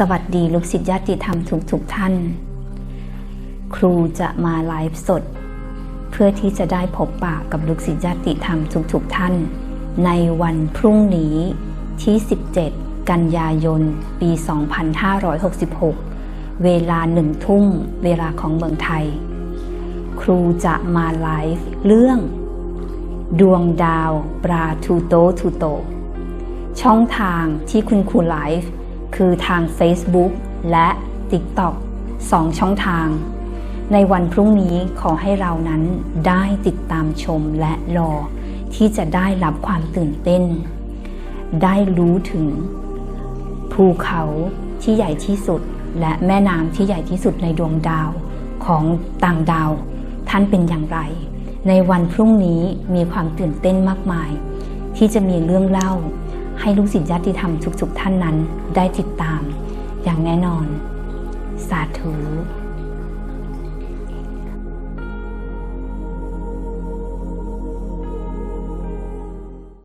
สวัสดีลูกศิษย์ญาติธรรมทุกทุกๆท่าน ครูจะมาไลฟ์สด เพื่อที่จะได้พบปะกับลูกศิษย์ญาติธรรมทุกทุกๆท่าน ในวันพรุ่งนี้ที่ 17 กันยายน ปี 2566 เวลาหนึ่งทุ่มเวลาของเมืองไทย ครูจะมาไลฟ์เรื่อง ดวงดาวปลาทูโตทูโต ช่องทางที่คุณครูไลฟ์ คือทาง Facebook และ TikTok สองช่องทาง ในวันพรุ่งนี้ขอให้เรานั้นได้ติดตามชมและรอ ที่จะได้รับความตื่นเต้น ได้รู้ถึง ภูเขาที่ใหญ่ที่สุด และแม่น้ำที่ใหญ่ที่สุดในดวงดาวของต่างดาว ท่านเป็นอย่างไร ในวันพรุ่งนี้มีความตื่นเต้นมากมาย ที่จะมีเรื่องเล่า ให้ลูกศิษย์ญาติธรรมทุกๆท่านนั้นได้ติดตามอย่างแน่นอน สาธุ